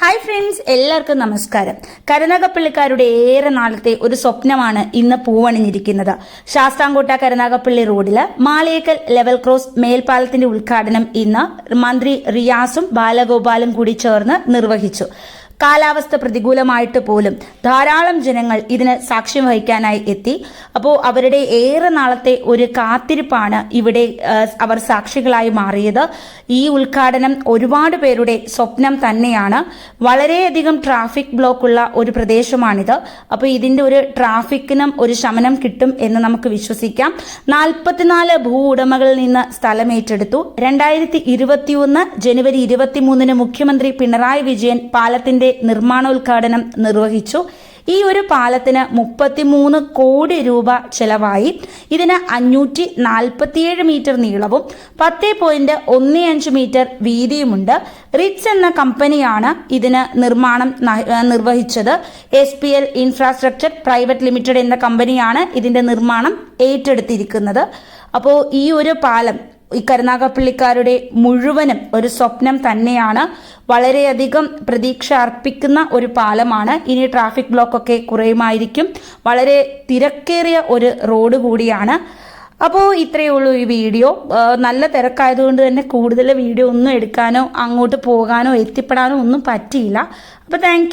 Hi friends എല്ലാവർക്കും നമസ്കാരം. കരുനാഗപ്പള്ളിക്കാരുടെ ഏറെ നാളത്തെ ഒരു സ്വപ്നമാണ് ഇന്ന് പൂവണിഞ്ഞിരിക്കുന്നത്. ശാസ്താംകോട്ട കരുനാഗപ്പള്ളി റോഡിൽ മാളിയേക്കൽ ലെവൽ ക്രോസ് മേൽപ്പാലത്തിന്റെ ഉദ്ഘാടനം ഇന്ന് മന്ത്രി റിയാസും ബാലഗോപാലും കൂടി ചേർന്ന് നിർവഹിച്ചു. കാലാവസ്ഥ പ്രതികൂലമായിട്ട് പോലും ധാരാളം ജനങ്ങൾ ഇതിന് സാക്ഷ്യം വഹിക്കാനായി എത്തി. അപ്പോൾ അവരുടെ ഏറെ നാളത്തെ ഒരു കാത്തിരിപ്പാണ് ഇവിടെ അവർ സാക്ഷികളായി മാറിയത്. ഈ ഉദ്ഘാടനം ഒരുപാട് പേരുടെ സ്വപ്നം തന്നെയാണ്. വളരെയധികം ട്രാഫിക് ബ്ലോക്ക് ഉള്ള ഒരു പ്രദേശമാണിത്. അപ്പോൾ ഇതിന്റെ ഒരു ട്രാഫിക്കിനും ഒരു ശമനം കിട്ടും എന്ന് നമുക്ക് വിശ്വസിക്കാം. നാൽപ്പത്തിനാല് ഭൂ ഉടമകളിൽ നിന്ന് സ്ഥലം ഏറ്റെടുത്തു. രണ്ടായിരത്തി ഇരുപത്തിയൊന്ന് ജനുവരി ഇരുപത്തിമൂന്നിന് മുഖ്യമന്ത്രി പിണറായി വിജയൻ പാലത്തിന്റെ നിർമ്മാണോദ്ഘാടനം നിർവഹിച്ചു. ഈ ഒരു പാലത്തിന് മുപ്പത്തിമൂന്ന് കോടി രൂപ ചെലവായി. ഇതിന് അഞ്ഞൂറ്റി നാൽപ്പത്തിയേഴ് മീറ്റർ നീളവും പത്ത് പോയിന്റ് ഒന്ന് അഞ്ച് മീറ്റർ വീതിയുമുണ്ട്. റിച്ച് എന്ന കമ്പനിയാണ് ഇതിന് നിർമ്മാണം നിർവഹിച്ചത്. S P L infrastructure private limited എന്ന കമ്പനിയാണ് ഇതിന്റെ നിർമ്മാണം ഏറ്റെടുത്തിരിക്കുന്നത്. അപ്പോൾ ഈ ഒരു പാലം ഈ കരുനാഗപ്പള്ളിക്കാരുടെ മുഴുവനും ഒരു സ്വപ്നം തന്നെയാണ് വളരെയധികം പ്രതീക്ഷ അർപ്പിക്കുന്ന ഒരു പാലമാണ്. ഇനി ട്രാഫിക് ബ്ലോക്ക് ഒക്കെ കുറയുമായിരിക്കും. വളരെ തിരക്കേറിയ ഒരു റോഡ് കൂടിയാണ്. അപ്പോൾ ഇത്രയേ ഉള്ളൂ ഈ വീഡിയോ. നല്ല തിരക്കായതുകൊണ്ട് തന്നെ കൂടുതൽ വീഡിയോ ഒന്നും എടുക്കാനോ അങ്ങോട്ട് പോകാനോ എത്തിപ്പെടാനോ ഒന്നും പറ്റിയില്ല. അപ്പോൾ താങ്ക്